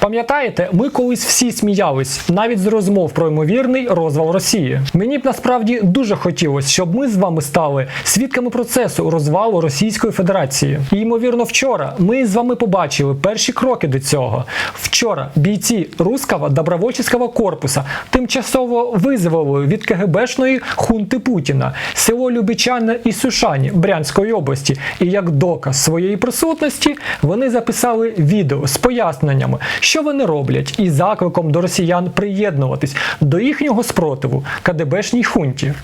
Пам'ятаєте, ми колись всі сміялись навіть з розмов про ймовірний розвал Росії. Мені б насправді дуже хотілося, щоб ми з вами стали свідками процесу розвалу Російської Федерації. І ймовірно, вчора ми з вами побачили перші кроки до цього. Вчора бійці Руського добровольчого корпуса тимчасово визволили від КГБшної хунти Путіна село Любичане і Сушані Брянської області. І як доказ своєї присутності вони записали відео з поясненнями, що вони роблять, і закликом до росіян приєднуватись до їхнього спротиву КДБшній хунті.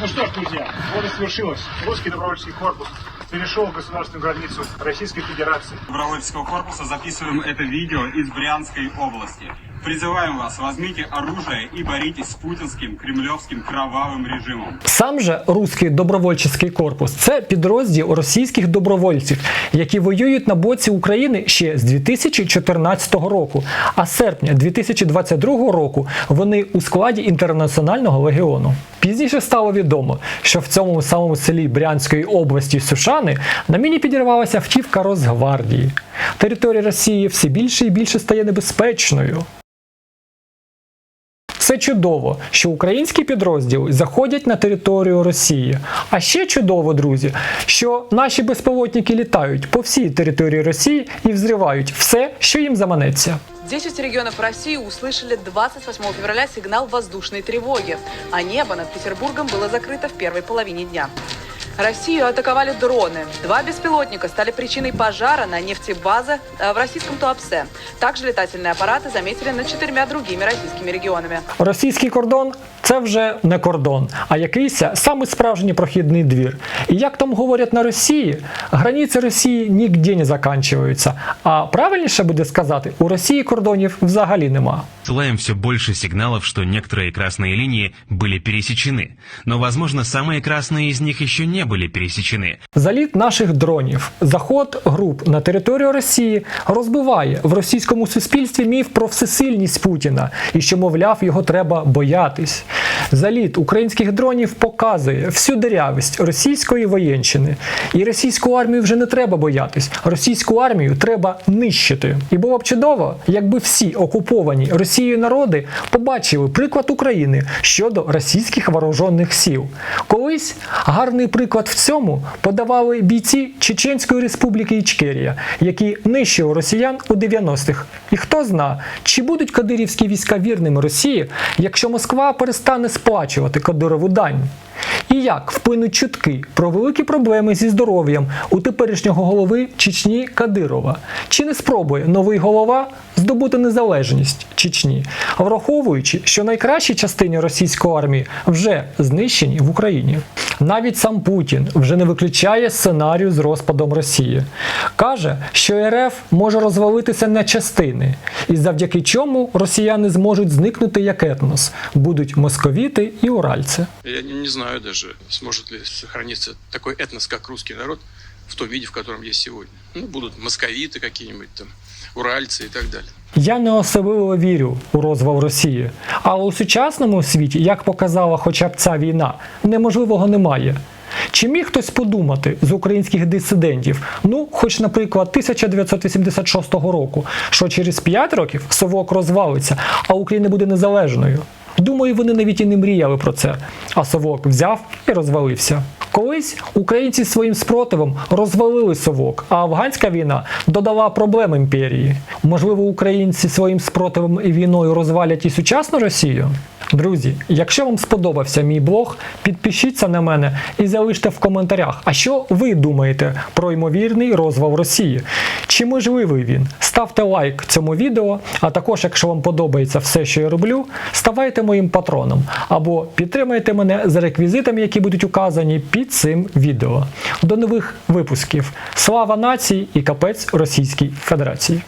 Ну що ж, друзі, вот і свершилось. Русський добровольчий корпус перешел государственную границу Российской Федерации. добровольческого корпуса записываем это видео из Брянской области. Призываем вас, возьмите оружие и боритесь с путинским кремлевским кровавым режимом. Сам же руський добровольчий корпус це підрозділ російських добровольців, які воюють на боці України ще з 2014 року. А серпня 2022 року вони у складі інтернаціонального легіону. Пізніше стало відомо, що в цьому самому селі Брянської області Сушани на міні підірвалася автівка Росгвардії. Територія Росії все більше і більше стає небезпечною. Це чудово, що українські підрозділи заходять на територію Росії. А ще чудово, друзі, що наші безпілотники літають по всій території Росії і взривають все, що їм заманеться. 10 регионов России услышали 28 февраля сигнал воздушной тревоги, а небо над Петербургом было закрыто в первой половине дня. Россию атаковали дроны. Два беспилотника стали причиной пожара на нефтебазе э, в российском Туапсе. Также летательные аппараты заметили над четырьмя другими российскими регионами. Російський кордон це вже не кордон, а якийсь самий справжній прохідний двір. І як там говорять на Росії, границі Росії ніде не заканчуються. А правильніше буде сказати, у Росії кордонів взагалі нема. Ссылаем все больше сигналов, что некоторые красные линии были пересечены. Но, возможно, самые красные из них еще не были пересечены. Заліт наших дронів, заход груп на територію Росії розбиває в російському суспільстві міф про всесильність Путіна і що, мовляв, його треба боятись. Заліт українських дронів показує всю дирявість російської воєнщини. І російську армію вже не треба боятись. Російську армію треба нищити. І було б чудово, якби всі окуповані Росією народи побачили приклад України щодо російських вооружених сил. Колись гарний приклад в цьому подавали бійці Чеченської республіки Ічкерія, які нищили росіян у 90-х. І хто зна, чи будуть кадирівські війська вірними Росії, якщо Москва перестане сплачувати Кадирову дань? І як вплинуть чутки про великі проблеми зі здоров'ям у теперішнього голови Чечні Кадирова? Чи не спробує новий голова здобути незалежність Чечні, враховуючи, що найкращі частини російської армії вже знищені в Україні? Навіть сам Путін вже не виключає сценарію з розпадом Росії. Каже, що РФ може розвалитися на частини, і завдяки чому росіяни зможуть зникнути як етнос, будуть московіти і уральці. Я не, знаю даже, сможет ли сохраниться такой этнос, как русский народ, в том виде, в котором есть сегодня. Ну, будут московиты какие-нибудь там, уральцы и так далее. Я не особливо вірю у розвал Росії, але у сучасному світі, як показала хоча б ця війна, неможливого немає. Чи міг хтось подумати з українських дисидентів, ну, хоч, наприклад, 1986 року, що через 5 років Совок розвалиться, а Україна буде незалежною? Думаю, вони навіть і не мріяли про це. А Совок взяв і розвалився. Колись українці своїм спротивом розвалили совок, а афганська війна додала проблем імперії. Можливо, українці своїм спротивом і війною розвалять і сучасну Росію? Друзі, якщо вам сподобався мій блог, підпишіться на мене і залиште в коментарях, а що ви думаєте про ймовірний розвал Росії? Чи можливий він? Ставте лайк цьому відео, а також, якщо вам подобається все, що я роблю, ставайте моїм патроном або підтримайте мене за реквізитами, які будуть указані під цим відео. До нових випусків. Слава нації і капець Російській Федерації!